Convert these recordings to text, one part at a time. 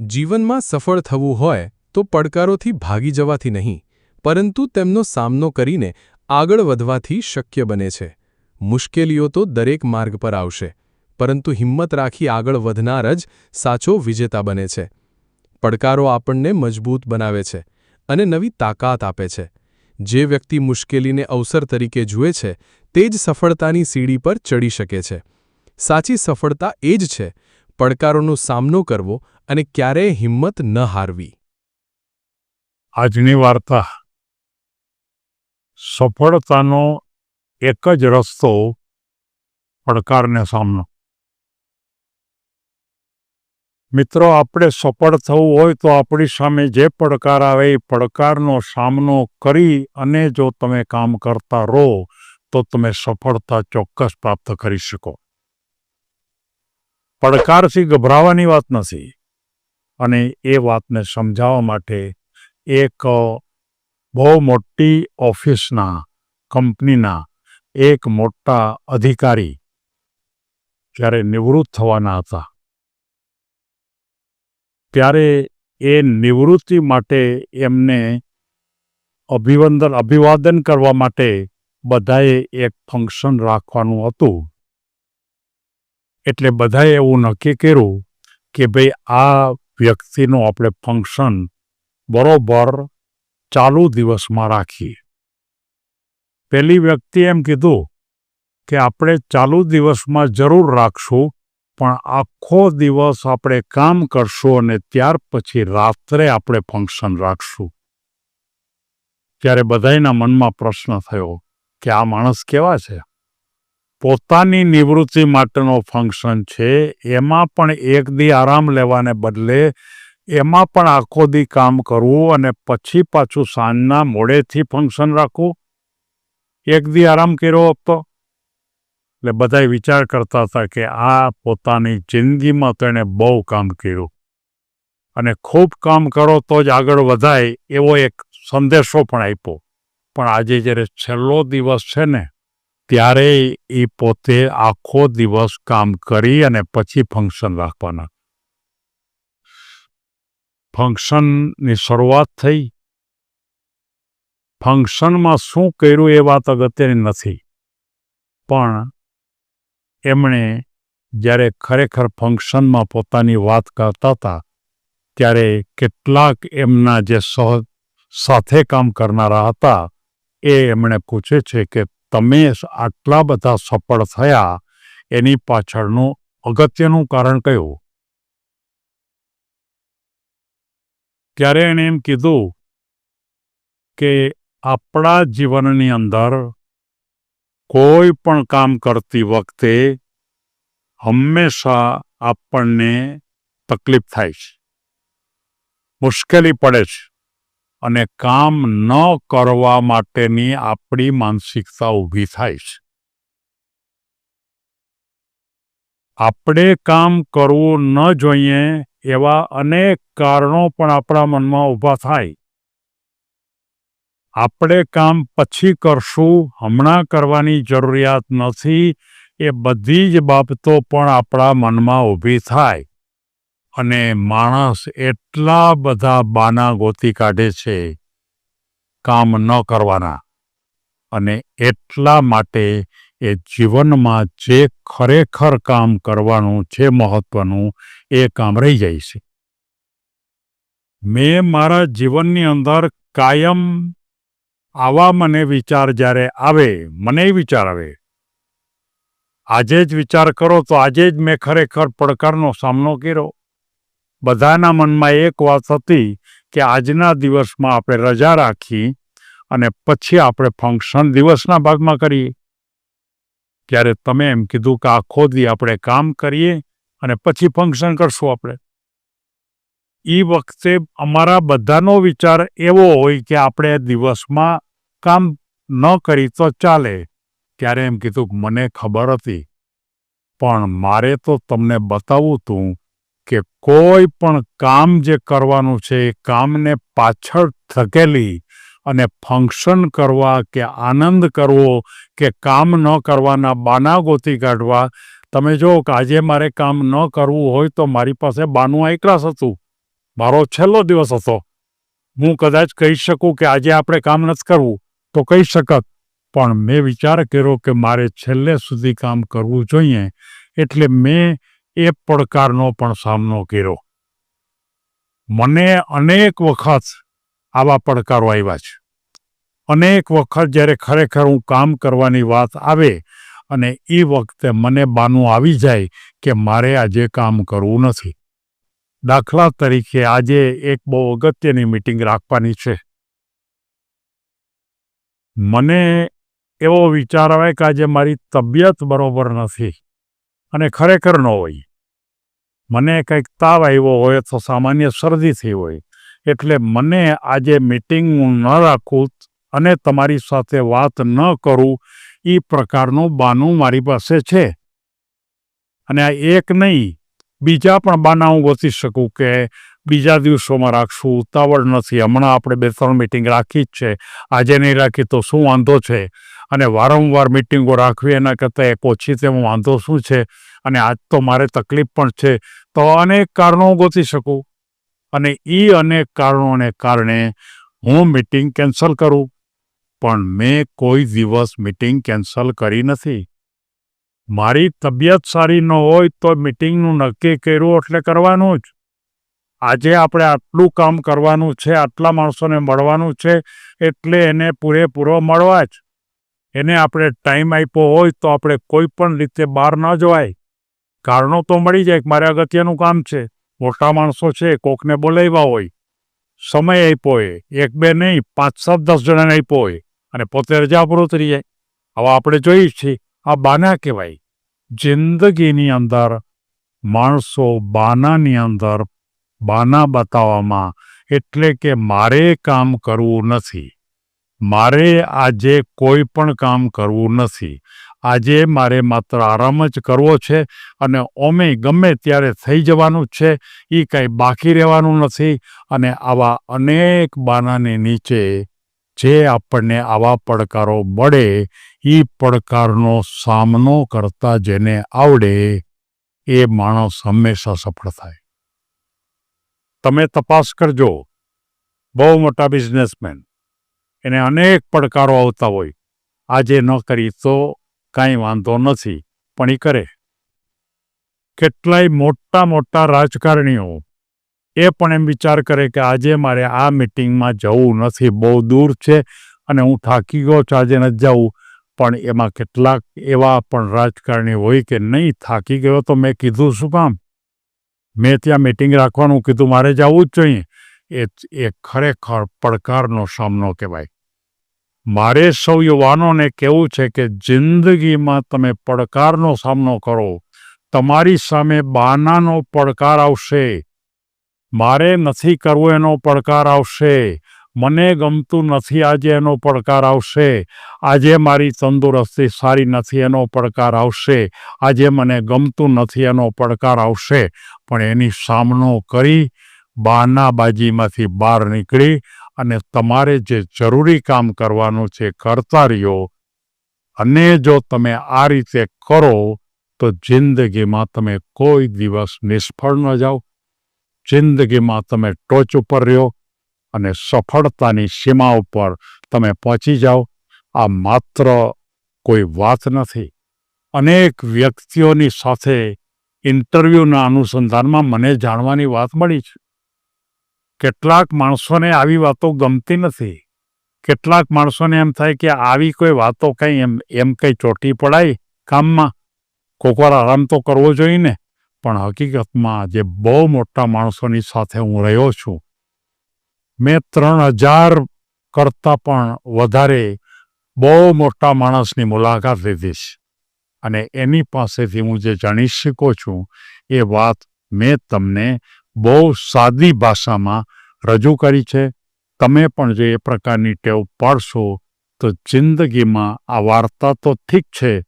જીવનમાં સફળ થવું હોય તો પડકારોથી ભાગી જવાથી નહીં, પરંતુ તેમનો સામનો કરીને આગળ વધવાથી શક્ય બને છે. મુશ્કેલીઓ તો દરેક માર્ગ પર આવશે, પરંતુ હિંમત રાખી આગળ વધનાર જ સાચો વિજેતા બને છે. પડકારો આપણને મજબૂત બનાવે છે અને નવી તાકાત આપે છે. જે વ્યક્તિ મુશ્કેલીને અવસર તરીકે જુએ છે, તે જ સફળતાની સીડી પર ચડી શકે છે. સાચી સફળતા એ જ છે, પડકારોનો સામનો કરવો અને ક્યારેય હિંમત ન હારવી. આજની વાર્તા સફળતાનો એક જ રસ્તો પડકારને સામનો. મિત્રો, આપણે સફળ થવું હોય તો આપણી સામે જે પડકાર આવે એ પડકારનો સામનો કરી અને જો તમે કામ કરતા રહો, તો તમે સફળતા ચોક્કસ પ્રાપ્ત કરી શકો. પડકારથી ગભરાવાની વાત નથી. અને એ વાતને સમજાવવા માટે એક બહુ મોટી ઓફિસના, કંપનીના એક મોટા અધિકારી જ્યારે નિવૃત્ત થવાના હતા. ત્યારે એ નિવૃત્તિ માટે એમને અભિવંદન, અભિવાદન કરવા માટે બધાએ એક ફંક્શન રાખવાનું હતું. એટલે બધાએ એવું નક્કી કર્યું કે ભાઈ આ વ્યક્તિનું આપણે ફંક્શન બરોબર ચાલુ દિવસમાં રાખીએ. પહેલી વ્યક્તિ એમ કીધું કે આપણે ચાલુ દિવસમાં જરૂર રાખશું, પણ આખો દિવસ આપણે કામ કરશું અને ત્યાર પછી રાત્રે આપણે ફંક્શન રાખશું. ત્યારે બધાના મનમાં પ્રશ્ન થયો કે આ માણસ કેવા છે? પોતાની નિવૃત્તિ માટેનો ફંક્શન છે. એમાં પણ એક દી આરામ લેવાને બદલે એમાં પણ આખો દી કામ કરવું અને પછી પાછું સાંજના મોડેથી ફંક્શન રાખવું. એક દી આરામ કર્યો હતો. એટલે બધા વિચાર કરતા હતા કે આ પોતાની જિંદગીમાં તેણે બહુ કામ કર્યું. અને ખૂબ કામ કરો તો જ આગળ વધાય એવો એક સંદેશો પણ આપ્યો. પણ આજે જ્યારે છેલ્લો દિવસ છે ને ત્યારે એ પોતે આખો દિવસ કામ કરી અને પછી ફંક્શન રાખવાના. ફંક્શનની શરૂઆત થઈ. ફંક્શનમાં શું કર્યું એ વાત અગત્યની નથી. પણ એમણે જ્યારે ખરેખર ફંક્શનમાં પોતાની વાત કરતા હતા, ત્યારે કેટલાક એમના જે સહ, સાથે કામ કરનારા હતા, એ એમણે પૂછે છે કે તમે આટલા બધા સફળ થયા, એની પાછળનું અગત્યનું કારણ કયું? ત્યારે એણે એમ કીધું કે આપણા જીવનની અંદર કોઈ પણ કામ કરતી વખતે હંમેશા આપણને તકલીફ થાય છે, મુશ્કેલી પડે છે. અને કામ ન કરવા માટેની આપણી માનસિકતા ઊભી થાય છે. આપણે કામ કરવું ન જોઈએ એવા અનેક કારણો પણ આપણા મનમાં ઊભા થાય. આપણે કામ પછી કરશું, હમણાં કરવાની જરૂરિયાત નથી, એ બધી જ બાબતો પણ આપણા મનમાં ઊભી થાય. અને માણસ એટલા બધા બાના ગોતી કાઢે છે, કામ ન કરવાના. અને એટલા માટે એ જીવનમાં જે ખરેખર કામ કરવાનું છે મહત્વનું, એ કામ રહી જાય છે. મેં મારા જીવનની અંદર કાયમ આવા મને વિચાર જ્યારે આવે, મને વિચાર આવે. આજે જ વિચાર કરો તો આજે જ મેં ખરેખર પડકારનો સામનો કર્યો. બધાના મનમાં એક વાત હતી કે આજના દિવસમાં આપણે રજા રાખી અને પછી આપણે ફંક્શન દિવસના ભાગમાં કરીએ. ત્યારે તમે એમ કીધું કે આખો દી આપણે કામ કરીએ અને પછી ફંક્શન કરશું આપણે. એ વખતે અમારા બધાનો વિચાર એવો હોય કે આપણે દિવસમાં કામ ન કરી તો ચાલે. ત્યારે એમ કીધું મને ખબર હતી. પણ મારે તો તમને બતાવવું હતું કે કોઈ પણ કામ જે કરવાનું છે એ કામને પાછળ ધકેલી અને ફંક્શન કરવા કે આનંદ કરવો કે કામ ન કરવાના બાના ગોતી કાઢવા, તમે જો કે આજે મારે કામ ન કરવું હોય તો મારી પાસે બાનું એકલાસ હતું. મારો છેલ્લો દિવસ હતો. હું કદાચ કહી શકું કે આજે આપણે કામ નથી કરવું. તો કહી શકત. પણ મેં વિચાર કર્યો કે મારે છેલ્લે સુધી કામ કરવું જોઈએ. એટલે મેં એ પડકારનો પણ સામનો કર્યો. મને અનેક વખત આવા પડકારો આવ્યા છે. અનેક વખત જ્યારે ખરેખર હું કામ કરવાની વાત આવે અને એ વખતે મને બાનું આવી જાય કે મારે આજે કામ કરવું નથી. દાખલા તરીકે આજે એક બહુ અગત્યની મિટિંગ રાખવાની છે. મને એવો વિચાર આવે કે આજે મારી તબિયત બરોબર નથી. અને ખરેખર ન હોય. મને કંઈક તાવ આવ્યો હોય તો સામાન્ય શરદી થઈ હોય. એટલે મને આજે મિટિંગ હું ન રાખું અને તમારી સાથે વાત ન કરું એ પ્રકારનું બાનું મારી પાસે છે. અને આ એક નહીં, બીજા પણ બાના હું ગોતી શકું કે બીજા દિવસોમાં રાખશું, ઉતાવળ નથી. હમણાં આપણે બે ત્રણ મિટિંગ રાખી જ છે. આજે નહીં રાખી તો શું વાંધો છે? અને વારંવાર મિટિંગો રાખવી, એના કરતાં એક ઓછી તેમાં વાંધો શું છે? અને આજ તો મારે તકલીફ પણ છે. તો અનેક કારણો ગોતી શકું. અને એ અનેક કારણોને કારણે હું મિટિંગ કેન્સલ કરું. પણ મેં કોઈ દિવસ મિટિંગ કેન્સલ કરી નથી. મારી તબિયત સારી ન હોય તો મિટિંગનું નક્કી કર્યું એટલે કરવાનું જ. આજે આપણે આટલું કામ કરવાનું છે, આટલા માણસોને મળવાનું છે, એટલે એને પૂરેપૂરો મળવા જ. એને આપણે ટાઈમ આપ્યો હોય તો આપણે કોઈ પણ રીતે બહાર ન જવાય. કારણો તો મળી જાય મારે અગત્યનું કામ છે. મોટા માણસો છે, કોકને બોલાવ્યા હોય. સમય આપ્યો હોય. એક, બે નહીં, પાંચ, સાત, દસ જણાને આપ્યો હોય. અને પોતે રજા પર ઉતરી જાય. હવે આપણે જોઈએ છીએ. આ બાના કહેવાય. જિંદગીની અંદર, માણસો બાનાની અંદર, બાના બતાવવામાં એટલે કે મારે કામ કરવું નથી. મારે આજે કોઈ પણ કામ કરવું નથી. આજે મારે માત્ર આરામ જ કરવો છે અને ઓમે ગમે ત્યારે થઈ જવાનું છે, એ કાંઈ બાકી રહેવાનું નથી અને આવા અનેક બાનાની નીચે જે આપણને આવા પડકારો મળે એ પડકારનો સામનો કરતા જેને આવડે, એ માણસ હંમેશા સફળ થાય. તમે તપાસ કરજો. બહુ મોટા બિઝનેસમેન. એને અનેક પડકારો આવતા હોય. આજે ન કરી તો કાંઈ વાંધો નથી, પણ એ કરે. કેટલાય મોટા મોટા રાજકારણીઓ એ પણ એમ વિચાર કરે કે આજે મારે આ મિટિંગમાં જવું નથી, બહુ દૂર છે અને હું થાકી ગયો છું, આજે નથી જવું. પણ એમાં કેટલાક એવા પણ રાજકારણી હોય કે નહીં, થાકી ગયો તો મેં કીધું શું કામ? મેં ત્યાં મિટિંગ રાખવાનું કીધું, મારે જવું જ જોઈએ. એ એ ખરેખર પડકારનો સામનો કહેવાય. મારે સૌ યુવાનોને કહેવું છે કે જિંદગીમાં તમે પડકારનો સામનો કરો. તમારી સામે બાનાનો પડકાર આવશે. મારે નથી કરવું એનો પડકાર આવશે. મને ગમતું નથી આજે એનો પડકાર આવશે. આજે મારી તંદુરસ્તી સારી નથી એનો પડકાર આવશે. આજે મને ગમતું નથી એનો પડકાર આવશે. પણ એની સામનો કરી બાનાબાજીમાંથી બહાર નીકળી અને તમારે જે જરૂરી કામ કરવાનું છે કરતા રહ્યો અને જો તમે આ રીતે કરો, તો જિંદગીમાં તમે કોઈ દિવસ નિષ્ફળ ન જાઓ. જિંદગીમાં તમે ટોચ ઉપર રહ્યો અને સફળતાની સીમા ઉપર તમે પહોંચી જાઓ. આ માત્ર કોઈ વાત નથી. અનેક વ્યક્તિઓની સાથે ઇન્ટરવ્યૂના અનુસંધાનમાં મને જાણવાની વાત મળી છે. કેટલાક માણસોને આવી વાતો ગમતી નથી. કેટલાક માણસોને એમ થાય કે આવી કોઈ વાતો કંઈ એમ એમ કંઈ ચોટી પડાય કામમાં. કોકવાર આરામ તો કરવો જોઈએ ને, પણ હકીકતમાં જે બહુ મોટા માણસોની સાથે હું રહ્યો છું. મેં ત્રણ હજાર કરતાં પણ વધારે બહુ મોટા માણસની મુલાકાત લીધી છે. અને એની પાસેથી હું જે જાણી શકું છું, એ વાત મેં તમને બહુ સાદી ભાષામાં રજૂ કરી છે. તમે પણ જો એ પ્રકારની ટેવ પાડશો તો જિંદગીમાં આ વાર્તા તો ઠીક છે.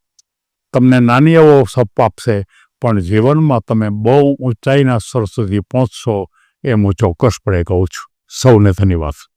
તમને નાની એવો સપ આપશે, પણ જીવનમાં તમે બહુ ઊંચાઈના સ્તર સુધી પહોંચશો એ હું ચોક્કસપણે કહું છું. સૌને ધન્યવાદ.